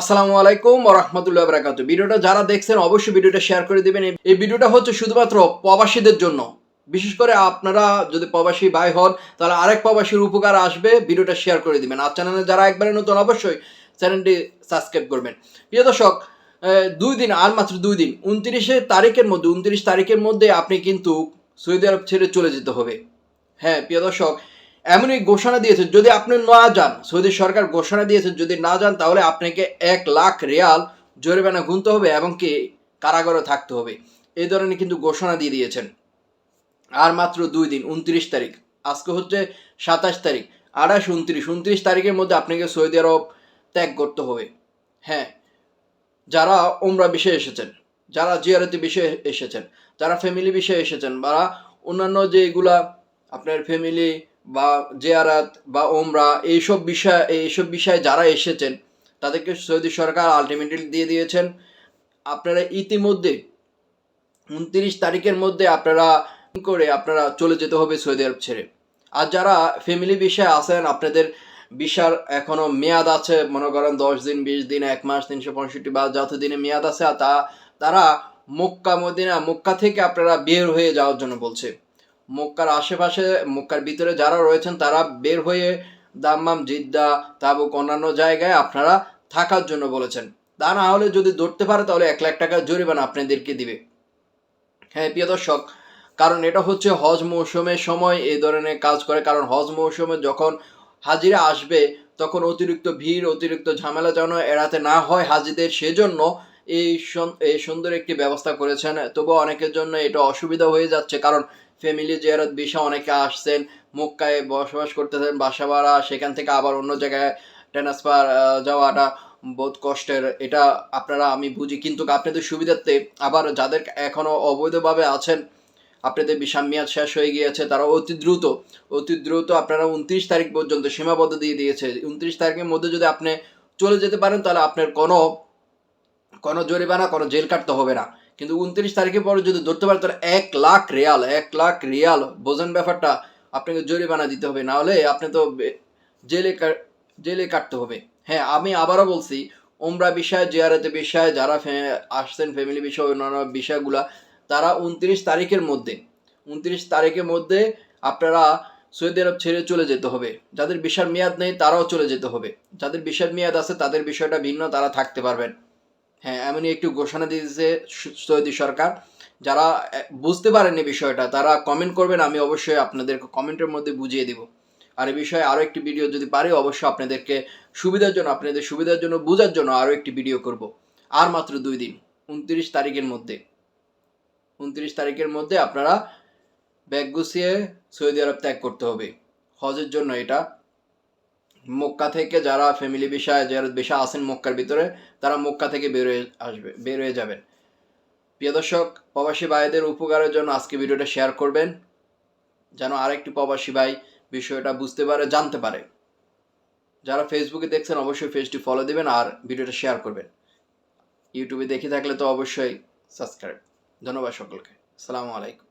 আসসালামু আলাইকুম রহমতুল্লাহ বরাকাতু ভিডিওটা যারা দেখছেন, অবশ্যই ভিডিওটা শেয়ার করে দিবেন। এই ভিডিওটা হচ্ছে শুধুমাত্র প্রবাসীদের জন্য। বিশেষ করে আপনারা যদি প্রবাসী ভাই হন, তাহলে আরেক প্রবাসীর উপকার আসবে। ভিডিওটা শেয়ার করে দিবেন। আর চ্যানেলে যারা একবারে নতুন, অবশ্যই চ্যানেলটি সাবস্ক্রাইব করবেন। প্রিয় দর্শক দুই দিন, আর মাত্র দুই দিন, উনত্রিশে তারিখের মধ্যে, উনত্রিশ তারিখের মধ্যে আপনি কিন্তু সৌদি আরব ছেড়ে চলে যেতে হবে। হ্যাঁ প্রিয় দর্শক এমনই ঘোষণা দিয়েছে, যদি আপনি না যান, সৌদি সরকার ঘোষণা দিয়েছে, যদি না যান, তাহলে আপনাকে এক লাখ রিয়াল জরিমানা গুনতে হবে এবং কি কারাগারে থাকতে হবে। এই ধরনের কিন্তু ঘোষণা দিয়ে দিয়েছেন। আর মাত্র দুই দিন, উনত্রিশ তারিখ। আজকে হচ্ছে সাতাশ তারিখ, আঠাশ, উনত্রিশ উনত্রিশ তারিখের মধ্যে আপনাকে সৌদি আরব ত্যাগ করতে হবে। হ্যাঁ যারা ওমরা বিষয়ে এসেছেন, যারা জিয়ারতি বিষয়ে এসেছেন, যারা ফ্যামিলি বিষয়ে এসেছেন, বা অন্যান্য যেগুলা আপনার ফ্যামিলি বা জিয়ারাত বা ওমরা এইসব বিষয়, এইসব বিষয়ে যারা এসেছেন, তাদেরকে সৌদি সরকার আলটিমেটলি দিয়ে দিয়েছেন। আপনারা ইতিমধ্যে উনত্রিশ তারিখের মধ্যে আপনারা করে আপনারা চলে যেতে হবে সৌদি আরব ছেড়ে। আর যারা ফ্যামিলি বিষয়ে আছেন, আপনাদের বিশার এখনও মেয়াদ আছে, মনে করেন দশ দিন, বিশ দিন, এক মাস, তিনশো পঁয়ষট্টি বা যত দিনে মেয়াদ আছে তা, তারা মক্কা, মদিনা, মক্কা থেকে আপনারা বের হয়ে যাওয়ার জন্য বলছে। মক্কার আশেপাশে, মক্কার ভিতরে যারা রয়েছেন তারা বের হয়ে দাম্মাম, জিদ্দা, তাবুক, অন্যান্য জায়গায় আপনারা থাকার জন্য বলেছেন। তা না হলে যদি ধরতে পারে তাহলে এক লাখ টাকা জরিমানা আপনাদেরকে দিবে। হ্যাঁ প্রিয় দর্শক, কারণ এটা হচ্ছে হজ মৌসুমের সময়, এই ধরনের কাজ করে। কারণ হজ মৌসুমে যখন হাজিরা আসবে, তখন অতিরিক্ত ভিড়, অতিরিক্ত ঝামেলা যেন এড়াতে না হয় হাজিদের, সেজন্য এই এই সুন্দর একটি ব্যবস্থা করেছেন। তবুও অনেকের জন্য এটা অসুবিধা হয়ে যাচ্ছে কারণ ফ্যামিলি জিয়ারত বিষয় অনেকে আসছেন, মক্কায় বসবাস করতেছেন, বাসা ভাড়া, সেখান থেকে আবার অন্য জায়গায় ট্রান্সফার যাওয়াটা বহুত কষ্টের। এটা আপনারা, আমি বুঝি। কিন্তু আপনাদের সুবিধার্থে আবার যাদের এখনও অবৈধভাবে আছেন, আপনাদের বিশাল মেয়াদ শেষ হয়ে গিয়েছে, তারা অতি দ্রুত অতি দ্রুত আপনারা উনত্রিশ তারিখ পর্যন্ত সীমাবদ্ধ দিয়ে দিয়েছে। উনত্রিশ তারিখের মধ্যে যদি আপনি চলে যেতে পারেন, তাহলে আপনার কোনো কোনো জরিমানা, কোনো জেল কাটতে হবে না। কিন্তু উনত্রিশ তারিখের পরে যদি ধরতে পারেন তাহলে এক লাখ রিয়াল, এক লাখ রিয়াল, বোঝেন ব্যাপারটা, আপনাকে জরিমানা দিতে হবে। না হলে আপনি তো জেলে জেলে কাটতে হবে। হ্যাঁ আমি আবারও বলছি ওমরা বিষয়, জিয়ারতে বিষয়, যারা আসছেন ফ্যামিলি বিষয়, অন্যান্য বিষয়গুলা, তারা উনত্রিশ তারিখের মধ্যে, উনত্রিশ তারিখের মধ্যে আপনারা সৌদি আরব ছেড়ে চলে যেতে হবে। যাদের বিশাল মেয়াদ নেই, তারাও চলে যেতে হবে। যাদের বিশাল মেয়াদ আছে, তাদের বিষয়টা ভিন্ন, তারা থাকতে পারবেন। হ্যাঁ এমনই একটু ঘোষণা দিয়েছে সৌদি সরকার। যারা বুঝতে পারেনি বিষয়টা, তারা কমেন্ট করবেন, আমি অবশ্যই আপনাদেরকে কমেন্টের মধ্যে বুঝিয়ে দিব। আর এই বিষয়ে আরও একটি ভিডিও যদি পারি, অবশ্যই আপনাদেরকে সুবিধার জন্য, আপনাদের সুবিধার জন্য, বোঝার জন্য আরও একটি ভিডিও করব। আর মাত্র দুই দিন, উনত্রিশ তারিখের মধ্যে। উনত্রিশ তারিখের মধ্যে আপনারা ব্যাগ গুছিয়ে সৌদি আরব ত্যাগ করতে হবে। হজের জন্য এটা। মক্কা থেকে যারা ফ্যামিলি বিষয়, যারা বিষয় আছেন মক্কার ভিতরে, তারা মক্কা থেকে বের হয়ে আসবে, বের হয়ে যাবেন। প্রিয় দর্শক, প্রবাসী ভাইদের উপকারের জন্য আজকে ভিডিওটা শেয়ার করবেন, যেন আরেকটি প্রবাসী ভাই বিষয়টা বুঝতে পারে, জানতে পারে। যারা ফেসবুকে দেখছেন, অবশ্যই পেজটি ফলো দেবেন আর ভিডিওটা শেয়ার করবেন। ইউটিউবে দেখে থাকলে তো অবশ্যই সাবস্ক্রাইব ধন্যবাদ সকলকে। আসসালামু আলাইকুম।